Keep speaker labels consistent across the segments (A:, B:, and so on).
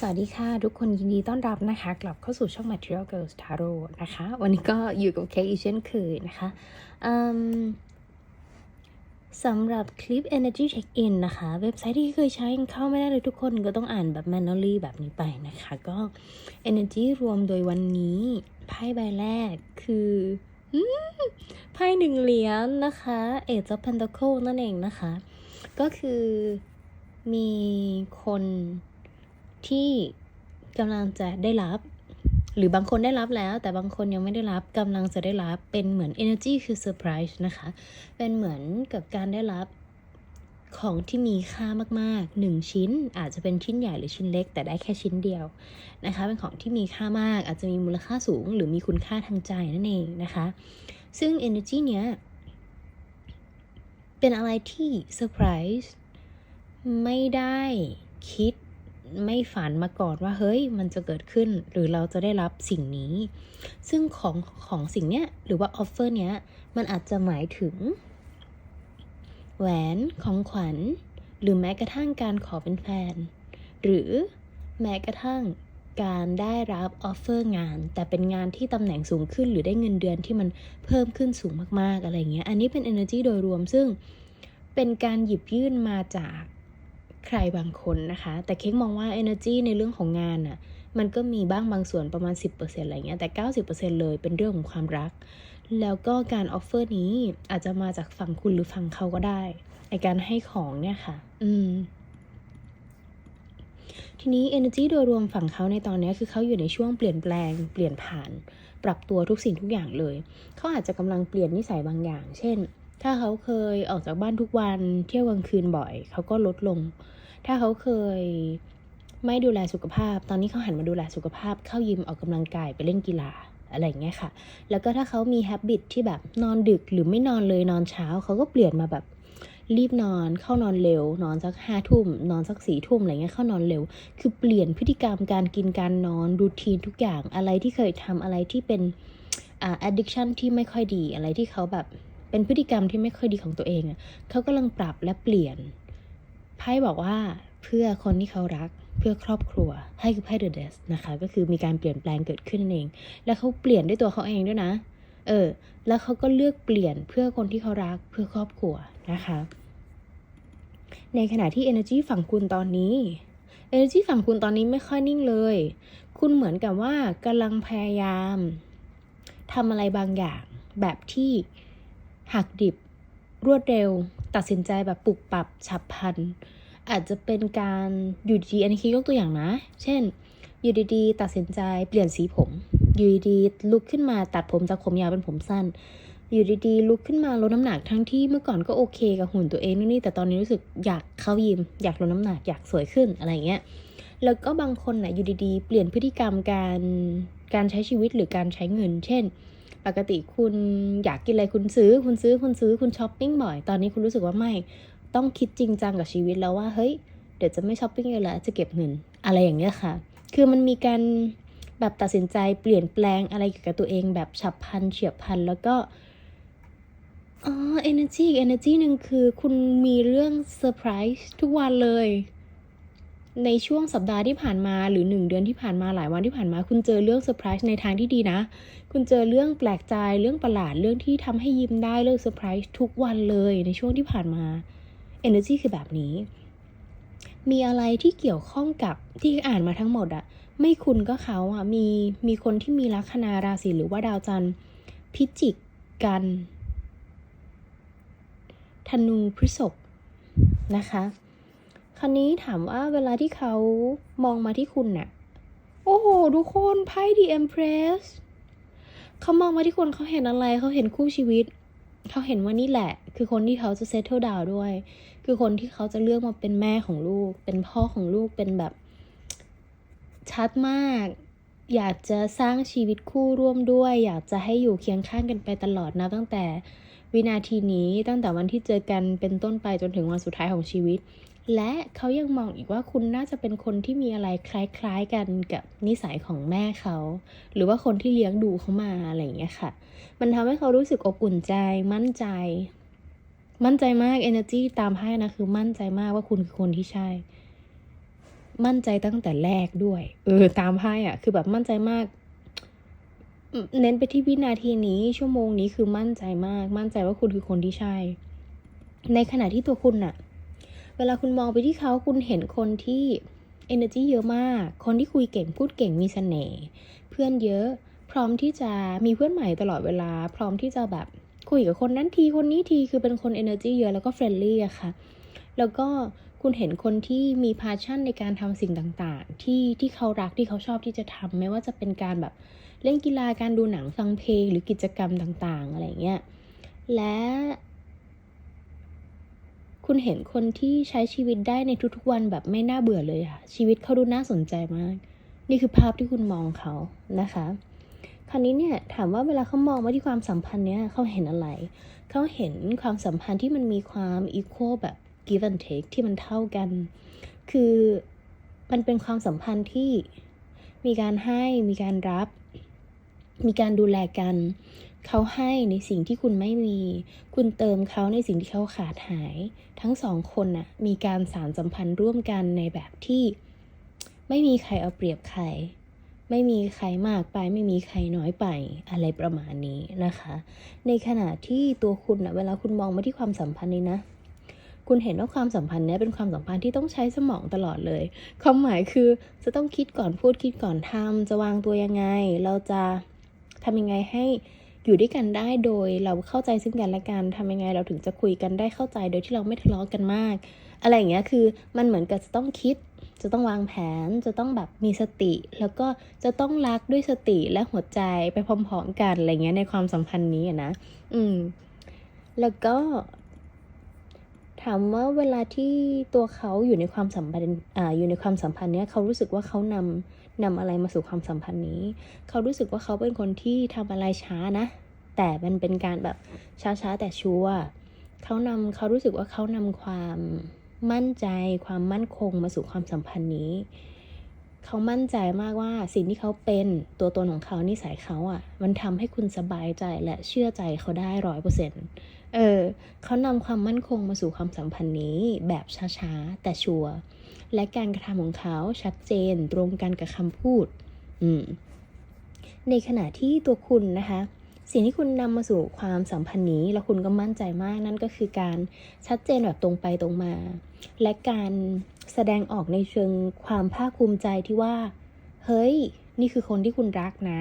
A: สวัสดีค่ะ ทุกคนยินดีต้อนรับนะคะ กลับเข้าสู่ช่อง Material Girls Tarot นะคะ วันนี้ก็อยู่กับเคอีกเช่นเคยนะคะสำหรับคลิป Energy Check In นะคะ เว็บไซต์ที่เคยใช้เข้าไม่ได้เลยทุกคนก็ต้องอ่านแบบ manually แบบนี้ไปนะคะ ก็ Energy รวมโดยวันนี้ไพ่ใบแรกคือไพ่หนึ่งเหรียญนะคะ Age of Pentacle นั่นเองนะคะ ก็คือมีคน ที่กำลังจะได้รับ หรือบางคนได้รับแล้ว แต่บางคนยังไม่ได้รับกำลังจะได้รับเป็นเหมือน energy คือ surprise นะคะ เป็นเหมือนกับการได้รับของที่มีค่ามากๆหนึ่งชิ้นอาจจะเป็นชิ้นใหญ่หรือชิ้นเล็ก แต่ได้แค่ชิ้นเดียวนะคะ เป็นของที่มีค่ามาก อาจจะมีมูลค่าสูง หรือมีคุณค่าทางใจนั่นเองนะคะ ซึ่ง energy เนี้ยเป็นอะไรที่เซอร์ไพรส์ไม่ได้คิด ไม่ฝันมาก่อนว่าเฮ้ยมันจะเกิดขึ้นหรือเราจะได้รับสิ่งนี้ ซึ่งของของสิ่งเนี้ยหรือว่าออฟเฟอร์เนี้ยมันอาจจะหมายถึง แหวนของขวัญ หรือแม้กระทั่งการขอเป็นแฟน หรือแม้กระทั่งการได้รับออฟเฟอร์งาน แต่เป็นงานที่ตำแหน่งสูงขึ้น หรือได้เงินเดือนที่มันเพิ่มขึ้นสูงมากๆอะไรเงี้ย อันนี้เป็น energy โดยรวมซึ่งเป็นการหยิบยื่นมาจาก ใครบางคนนะคะ แต่เค้กมองว่า energy ในเรื่องของงานน่ะมันก็มีบ้างบางส่วนประมาณ 10%อะไรเงี้ยแต่ 90%เลยเป็นเรื่องของความรัก แล้วก็การออฟเฟอร์นี้อาจจะมาจากฝั่งคุณหรือฝั่งเขาก็ได้ไอการให้ของเนี่ยค่ะ อืม ทีนี้ energy โดยรวมฝั่งเขาในตอนนี้คือเขาอยู่ในช่วงเปลี่ยนแปลง เปลี่ยนผ่าน ปรับตัวทุกสิ่งทุกอย่างเลย เขาอาจจะกำลังเปลี่ยนนิสัยบางอย่าง เช่น ถ้าเขาเคยออกจากบ้านทุกวัน เที่ยวกลางคืนบ่อย เขาก็ลดลง ถ้าเขาเคยไม่ดูแลสุขภาพ ตอนนี้เขาหันมาดูแลสุขภาพ เข้ายิมออกกำลังกายไปเล่นกีฬาอะไรอย่างเงี้ยค่ะ แล้วก็ถ้าเขามีแฮบบิตที่แบบนอนดึกหรือไม่นอนเลยนอนเช้าเขาก็เปลี่ยนมาแบบรีบนอนเข้านอนเร็ว นอนสักห้าทุ่ม นอนสักสี่ทุ่มอะไรเงี้ยเข้านอนเร็ว คือเปลี่ยนพฤติกรรมการกินการนอนรูทีนทุกอย่างอะไรที่เคยทำอะไรที่เป็นอ่า addiction ที่ไม่ค่อยดีอะไรที่เขาแบบเป็นพฤติกรรมที่ไม่ค่อยดีของตัวเองเขากำลังปรับและเปลี่ยน ไพ่บอกว่าเพื่อคนที่เขารักเพื่อครอบครัวให้คือไพ่ The d e s นะคะ ก็คือมีการเปลี่ยนแปลงเกิดขึ้นนั่นเอง แล้วเขาเปลี่ยนด้วยตัวเขาเองด้วยนะ เออ แล้วเขาก็เลือกเปลี่ยนเพื่อคนที่เขารักเพื่อครอบครัวนะคะ ในขณะที่ energy ฝั่งคุณตอนนี้ energy ฝั่งคุณตอนนี้ไม่ค่อยนิ่งเลย คุณเหมือนกับว่ากำลังพยายามทำอะไรบางอย่างแบบที่หักดิบ รวดเร็ว ตัดสินใจแบบปุบปับฉับพลัน อาจจะเป็นการอยู่ดีๆอันนี้คิดยกตัวอย่างนะ เช่น อยู่ดีๆ ตัดสินใจเปลี่ยนสีผม อยู่ดีๆลุกขึ้นมาตัดผมจากผมยาวเป็นผมสั้น อยู่ดีๆลุกขึ้นมาลดน้ำหนักทั้งที่เมื่อก่อนก็โอเคกับหุ่นตัวเองนู่นนี่แต่ตอนนี้รู้สึกอยากเข้ายิม อยากลดน้ำหนักอยากสวยขึ้นอะไรเงี้ย แล้วก็บางคนน่ะอยู่ดีๆ เปลี่ยนพฤติกรรมการการใช้ชีวิตหรือการใช้เงิน เช่น ปกติคุณอยากกินอะไรคุณซื้อ คุณซื้อคุณซื้อคุณช้อปปิ้งบ่อย ตอนนี้คุณรู้สึกว่าไม่ ต้องคิดจริงจังกับชีวิตแล้วว่าเฮ้ยเดี๋ยวจะไม่ช้อปปิ้งเลยละจะเก็บเงินอะไรอย่างเงี้ยค่ะ คือมันมีการแบบตัดสินใจเปลี่ยนแปลงอะไรเกี่ยวกับตัวเองแบบฉับพลันเฉียบพลันแล้วก็อ๋อ energy อีก energy หนึ่งคือคุณมีเรื่องเซอร์ไพรส์ทุกวันเลย ในช่วงสัปดาห์ที่ผ่านมาหรือหนึ่งเดือนที่ผ่านมาหลายวันที่ผ่านมา คุณเจอเรื่องเซอร์ไพรส์ในทางที่ดีนะ คุณเจอเรื่องแปลกใจเรื่องประหลาดเรื่องที่ทำให้ยิ้มได้เรื่องเซอร์ไพรส์ทุกวันเลยในช่วงที่ผ่านมา energy คือแบบนี้ มีอะไรที่เกี่ยวข้องกับที่อ่านมาทั้งหมดอะไม่คุณก็เขาอะมีมีคนที่มีลัคนาราศีหรือว่าดาวจันทร์พิจิกกันธนูพฤษภนะคะ คราวนี้ถามว่าเวลาที่เขามองมาที่คุณน่ะ โอ้โห ทุกคนไพ่ The Empress เขามองมาที่คุณเขาเห็นอะไร เขาเห็นคู่ชีวิต เขาเห็นว่านี่แหละ คือคนที่เขาจะ settle down ด้วย คือคนที่เขาจะเลือกมาเป็นแม่ของลูก เป็นพ่อของลูก เป็นแบบ ชัดมาก อยากจะสร้างชีวิตคู่ร่วมด้วย อยากจะให้อยู่เคียงข้างกันไปตลอดนะตั้งแต่ วินาทีนี้ตั้งแต่วันที่เจอกันเป็นต้นไปจนถึงวันสุดท้ายของชีวิต และเขายังมองอีกว่าคุณน่าจะเป็นคนที่มีอะไรคล้ายๆกันกับนิสัยของแม่เขา หรือว่าคนที่เลี้ยงดูเขามาอะไรอย่างเงี้ยค่ะ มันทำให้เขารู้สึกอบอุ่นใจมั่นใจ มั่นใจมาก energy ตามไพ่นะคือมั่นใจมากว่าคุณคือคนที่ใช่ มั่นใจตั้งแต่แรกด้วย เออตามไพ่อะ คือแบบมั่นใจมาก เน้นไปที่วินาทีนี้ชั่วโมงนี้คือมั่นใจมาก มั่นใจว่าคุณคือคนที่ใช่ ในขณะที่ตัวคุณน่ะ เวลาคุณมองไปที่เขาคุณเห็นคนที่ energy เยอะมาก คนที่คุยเก่งพูดเก่งมีเสน่ห์เพื่อนเยอะ พร้อมที่จะมีเพื่อนใหม่ตลอดเวลา พร้อมที่จะแบบคุยกับคนนั้นทีคนนี้ทีคือเป็นคน energy เยอะแล้วก็ friendly อะค่ะ แล้วก็ คุณเห็นคนที่มี passion ในการทำสิ่งต่างๆ ที่ที่เขารักที่เขาชอบที่จะทำไม่ว่าจะเป็นการแบบเล่นกีฬาการดูหนังฟังเพลงหรือกิจกรรมต่างๆ อะไรเงี้ยและคุณเห็นคนที่ใช้ชีวิตได้ในทุกๆวันแบบไม่น่าเบื่อเลยค่ะ ชีวิตเขาดูน่าสนใจมาก นี่คือภาพที่คุณมองเขานะคะ คราวนี้เนี่ยถามว่าเวลาเขามองมาที่ความสัมพันธ์เนี้ยเขาเห็นอะไร เขาเห็นความสัมพันธ์ที่มันมีความ equal แบบ give and take ที่มันเท่ากัน คือมันเป็นความสัมพันธ์ที่มีการให้มีการรับ มีการดูแลกัน เขาให้ในสิ่งที่คุณไม่มี คุณเติมเขาในสิ่งที่เขาขาดหาย ทั้งสองคนน่ะมีการสารสัมพันธ์ร่วมกันในแบบที่ ไม่มีใครเอาเปรียบใคร ไม่มีใครมากไป ไม่มีใครน้อยไปอะไรประมาณนี้นะคะ ในขณะที่ตัวคุณนะเวลาคุณมองมาที่ความสัมพันธ์นี้นะ คุณเห็นว่าความสัมพันธ์นี้เป็นความสัมพันธ์ที่ต้องใช้สมองตลอดเลย ความหมายคือจะต้องคิดก่อนพูดคิดก่อนทำจะวางตัวยังไง เราจะทำยังไงให้อยู่ด้วยกันได้โดยเราเข้าใจซึ่งกันและกันทำยังไงเราถึงจะคุยกันได้เข้าใจโดยที่เราไม่ทะเลาะกันมาก อะไรอย่างเงี้ยคือมันเหมือนกับจะต้องคิด จะต้องวางแผน จะต้องแบบมีสติ แล้วก็จะต้องรักด้วยสติและหัวใจไปพร้อมๆกันอะไรเงี้ยในความสัมพันธ์นี้นะ อืม แล้วก็ ถามว่าเวลาที่ตัวเขาอยู่ในความสัมพันธ์อ่าอยู่ในความสัมพันธ์เนี้ยเขารู้สึกว่าเขานำนำอะไรมาสู่ความสัมพันธ์นี้ เขารู้สึกว่าเขาเป็นคนที่ทำอะไรช้านะ แต่มันเป็นการแบบช้าๆแต่ชัวร์เขานำเขารู้สึกว่าเขานำความมั่นใจความมั่นคงมาสู่ความสัมพันธ์นี้ เขามั่นใจมากว่าสิ่งที่เขาเป็นตัวตนของเขานิสัยเขาอะ่ะ มันทำให้คุณสบายใจและเชื่อใจเขาได้ร้อยเปอร์เซ็นต์เออเขานำความมั่นคงมาสู่ความสัมพันธ์นี้แบบช้าๆ แต่ชัวร์และการกระทำของเขาชัดเจนตรงกันกับคำพูด อืมในขณะที่ตัวคุณนะคะ สิ่งที่คุณนำมาสู่ความสัมพันธ์นี้ แล้วคุณก็มั่นใจมากนั่นก็คือการชัดเจนแบบตรงไปตรงมา และการแสดงออกในเชิงความภาคภูมิใจที่ว่า เฮ้ย นี่คือคนที่คุณรักนะ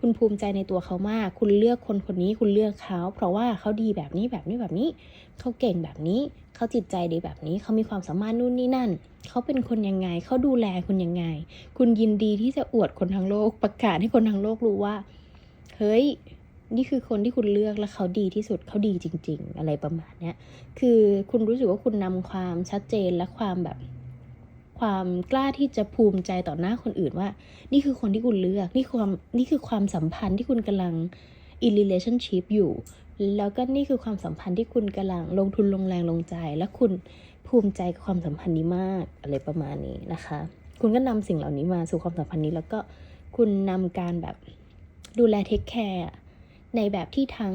A: คุณภูมิใจในตัวเขามาก คุณเลือกคนคนนี้คุณเลือกเขา เพราะว่าเขาดีแบบนี้แบบนี้แบบนี้ เขาเก่งแบบนี้ เขาจิตใจดีแบบนี้ เขามีความสามารถนู่นนี่นั่น เขาเป็นคนยังไง เขาดูแลคุณยังไง คุณยินดีที่จะอวดคนทั้งโลกประกาศให้คนทั้งโลกรู้ว่า เฮ้ย นี่คือคนที่คุณเลือกและเขาดีที่สุดเขาดีจริง ๆ อะไรประมาณเนี้ยคือคุณรู้สึกว่าคุณนำความชัดเจนและความแบบ ความกล้าที่จะภูมิใจต่อหน้าคนอื่นว่า นี่คือคนที่คุณเลือกนี่ความนี่คือความสัมพันธ์ที่คุณกำลัง in relationship อยู่ แล้วก็นี่คือความสัมพันธ์ที่คุณกำลังลงทุนลงแรงลงใจ และคุณภูมิใจกับความสัมพันธ์นี้มากอะไรประมาณนี้นะคะ คุณก็นำสิ่งเหล่านี้มาสู่ความสัมพันธ์นี้ แล้วก็คุณนำการแบบดูแลเทคแคร์ ในแบบที่ทั้ง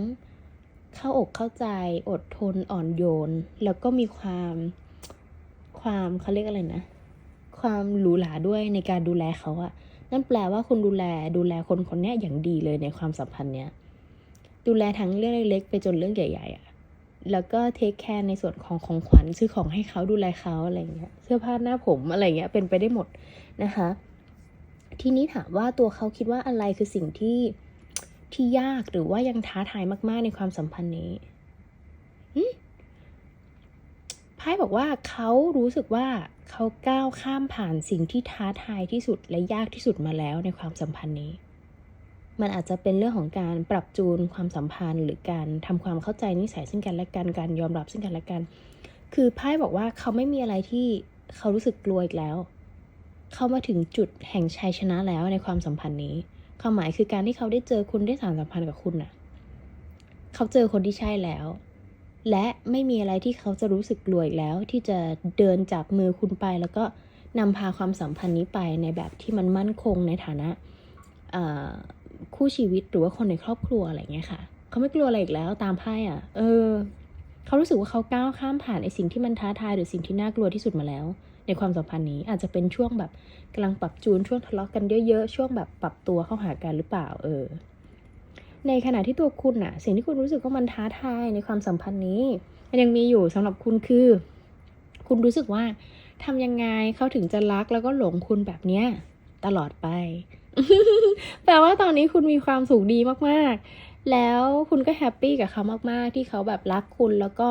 A: เข้าอกเข้าใจอดทนอ่อนโยน แล้วก็มีความความเขาเรียกอะไรนะ ความหรูหราด้วยในการดูแลเขาอะนั่นแปลว่าคุณดูแลดูแลคนคนนี้อย่างดีเลยในความสัมพันธ์เนี้ยดูแลทั้งเรื่องเล็กๆไปจนเรื่องใหญ่ๆอะแล้วก็เทคแคร์ในส่วนของของขวัญซื้อของให้เขาดูแลเขาอะไรเงี้ยเสื้อผ้าหน้าผมอะไรเงี้ยเป็นไปได้หมดนะคะ ทีนี้ถามว่าตัวเขาคิดว่าอะไรคือสิ่งที่ ที่ยากหรือว่ายังท้าทายมาก ๆ ในความสัมพันธ์นี้หึไพ่บอกว่าเขารู้สึกว่าเขาก้าวข้ามผ่านสิ่งที่ท้าทายที่สุดและยากที่สุดมาแล้วในความสัมพันธ์นี้ มันอาจจะเป็นเรื่องของการปรับจูนความสัมพันธ์ หรือการทำความเข้าใจนิสัยซึ่งกันและกันการยอมรับซึ่งกันและกัน คือไพ่บอกว่าเขาไม่มีอะไรที่เขารู้สึกกลัวอีกแล้ว เขามาถึงจุดแห่งชัยชนะแล้วในความสัมพันธ์นี้ ความหมายคือการที่เขาได้เจอคุณได้สานสัมพันธ์กับคุณน่ะ เขาเจอคนที่ใช่แล้ว และไม่มีอะไรที่เขาจะรู้สึกกลัวอีกแล้ว ที่จะเดินจับมือคุณไป แล้วก็นำพาความสัมพันธ์นี้ไปในแบบที่มันมั่นคงในฐานะคู่ชีวิตหรือว่าคนในครอบครัวอะไรเงี้ยค่ะ เขาไม่กลัวอะไรอีกแล้วตามไพ่อะ เออ เขาเขารู้สึกว่าเขาก้าวข้ามผ่านไอ้สิ่งที่มันท้าทายหรือสิ่งที่น่ากลัวที่สุดมาแล้ว ในความสัมพันธ์นี้อาจจะเป็นช่วงแบบกำลังปรับจูนช่วงทะเลาะกันเยอะๆ ช่วงแบบปรับตัวเข้าหากันหรือเปล่าเออ ในขณะที่ตัวคุณอะสิ่งที่คุณรู้สึกว่ามันท้าทายในความสัมพันธ์นี้ มันยังมีอยู่สำหรับคุณคือ คุณรู้สึกว่าทำยังไงเขาถึงจะรักแล้วก็หลงคุณแบบเนี้ยตลอดไป แปลว่าตอนนี้คุณมีความสุขดีมากๆ แล้วคุณก็แฮปปี้กับเขามากๆ ที่เขาแบบรักคุณแล้วก็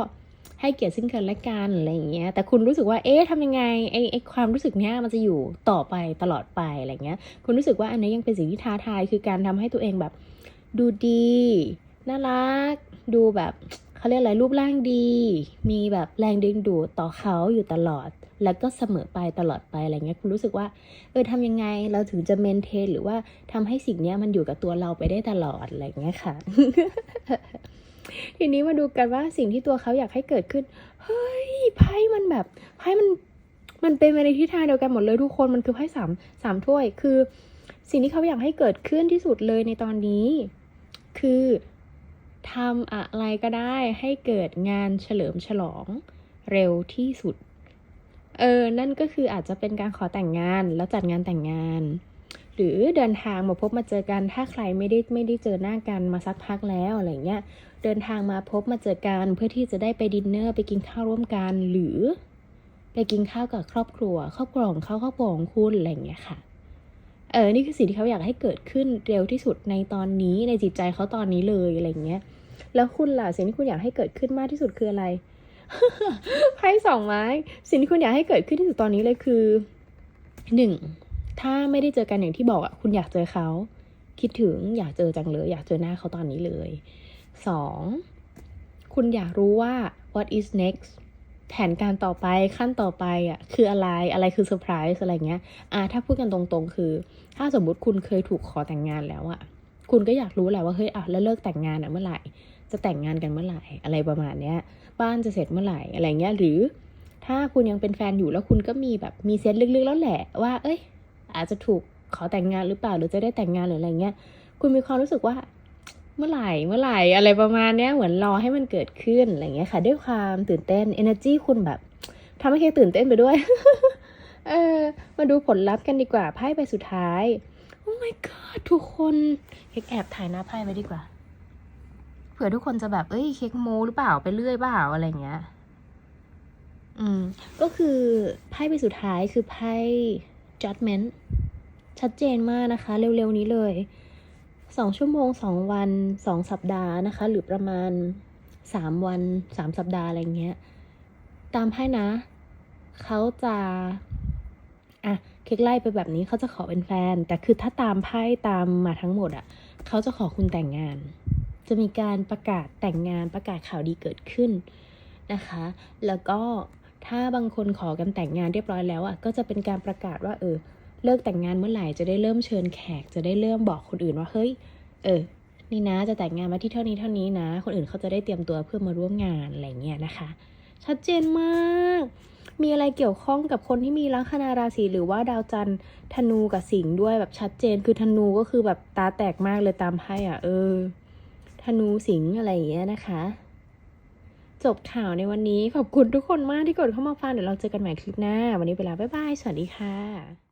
A: ให้เกียรติซึ่งกันและกันอะไรอย่างเงี้ย แต่คุณรู้สึกว่า เอ๊ะทำยังไงไอ้ไอ้ความรู้สึกเนี้ยมันจะอยู่ต่อไปตลอดไปอะไรเงี้ย คุณรู้สึกว่าอันนี้ยังเป็นสิ่งที่ท้าทาย คือการทำให้ตัวเองแบบ ดูดี น่ารัก ดูแบบเขาเรียกอะไรรูปร่างดี มีแบบแรงดึงดูดต่อเขาอยู่ตลอด แล้วก็เสมอไปตลอดไปอะไรเงี้ย คุณรู้สึกว่า เออทำยังไงเราถึงจะเมนเทนหรือว่าทำให้สิ่งเนี้ยมันอยู่กับตัวเราไปได้ตลอดอะไรเงี้ยค่ะ ทีนี้มาดูกันว่าสิ่งที่ตัวเขาอยากให้เกิดขึ้น เฮ้ยไพ่มันแบบไพ่มันมันเป็นไปในทิศทางเดียวกันหมดเลยทุกคนมันคือไพ่สามสามถ้วย คือ สิ่งที่เขาอยากให้เกิดขึ้นที่สุดเลยในตอนนี้ คือทำอะไรก็ได้ให้เกิดงานเฉลิมฉลองเร็วที่สุด เออ นั่นก็คืออาจจะเป็นการขอแต่งงานแล้วจัดงานแต่งงาน หรือเดินทางมาพบมาเจอกันถ้าใครไม่ได้ไม่ได้เจอหน้ากันมาสักพักแล้วอะไรเงี้ย เดินทางมาพบมาเจอกันเพื่อที่จะได้ไปดินเนอร์ไปกินข้าวร่วมกันหรือ ไปกินข้าวกับครอบครัว ครอบครัวของเขาครอบครัวของคุณอะไรอย่างเงี้ยค่ะเออนี่คือสิ่งที่เขาอยากให้เกิดขึ้นเร็วที่สุดในตอนนี้ในจิตใจเขาตอนนี้เลยอะไรเงี้ย แล้วคุณล่ะสิ่งที่คุณอยากให้เกิดขึ้นมากที่สุดคืออะไรไพ่สองไม้ สิ่งที่คุณอยากให้เกิดขึ้นที่สุดตอนนี้เลยคือหนึ่งถ้าไม่ได้เจอกันอย่างที่บอกอะคุณอยากเจอเขา คิดถึงอยากเจอจังเลย อยากเจอหน้าเขาตอนนี้เลย สองคุณอยากรู้ว่า what is next แผนการต่อไปขั้นต่อไปอะคืออะไรอะไรคือเซอร์ไพรส์อะไรเงี้ยอ่าถ้าพูดกันตรงๆ คือ ถ้าสมมุติคุณเคยถูกขอแต่งงานแล้วอะคุณก็อยากรู้แหละว่าเฮ้ยอะแล้วเลิกแต่งงานอะเมื่อไหร่ จะแต่งงานกันเมื่อไหร่ อะไรประมาณเนี้ย บ้านจะเสร็จเมื่อไหร่อะไรเงี้ยหรือ ถ้าคุณยังเป็นแฟนอยู่แล้วคุณก็มีแบบมีเซนต์ลึกๆแล้วแหละว่า เอ้ย อาจจะถูกขอแต่งงานหรือเปล่าหรือจะได้แต่งงานหรืออะไรเงี้ยคุณมีความรู้สึกว่า เมื่อไหร่เมื่อไหร่อะไรประมาณเนี้ยเหมือนรอให้มันเกิดขึ้นอะไรเงี้ยค่ะ ด้วยความตื่นเต้น energy คุณแบบทำให้เคตื่นเต้นไปด้วย เออ มาดูผลลัพธ์กันดีกว่าไพ่ใบสุดท้าย โอ้ my god ทุกคนเค้กแอบถ่ายหน้าไพ่ไว้ดีกว่า เผื่อทุกคนจะแบบ เอ้ยเค้กโมหรือเปล่าไปเรื่อยเปล่าอะไรเงี้ย อืม ก็คือไพ่ใบสุดท้ายคือไพ่ judgment ชัดเจนมากนะคะ เร็วๆนี้เลย สองชั่วโมงสองวันสองสัปดาห์นะคะ หรือประมาณสามวันสามสัปดาห์อะไรเงี้ย ตามไพ่นะ เขาจะอะเค้กไล่ไปแบบนี้เขาจะขอเป็นแฟน แต่คือถ้าตามไพ่ตามมาทั้งหมดอะเขาจะขอคุณแต่งงาน จะมีการประกาศแต่งงานประกาศข่าวดีเกิดขึ้นนะคะ แล้วก็ถ้าบางคนขอกันแต่งงานเรียบร้อยแล้วอะก็จะเป็นการประกาศว่าเออ เลิกแต่งงานเมื่อไหร่จะได้เริ่มเชิญแขก จะได้เริ่มบอกคนอื่นว่าเฮ้ย เออ นี่นะจะแต่งงานมาที่เท่านี้เท่านี้นะ คนอื่นเขาจะได้เตรียมตัวเพื่อมาร่วมงานอะไรเงี้ยนะคะ ชัดเจนมาก มีอะไรเกี่ยวข้องกับคนที่มีลัคนาราศีหรือว่าดาวจันทร์ธนูกับสิงห์ด้วยแบบชัดเจนคือธนูก็คือแบบตาแตกมากเลยตามไพ่อะ เออ ธนูสิงห์อะไรอย่างเงี้ยนะคะ จบข่าวในวันนี้ขอบคุณทุกคนมากที่กดเข้ามาฟังเดี๋ยวเราเจอกันใหม่คลิปหน้า วันนี้ไปแล้วบ๊ายบายสวัสดีค่ะ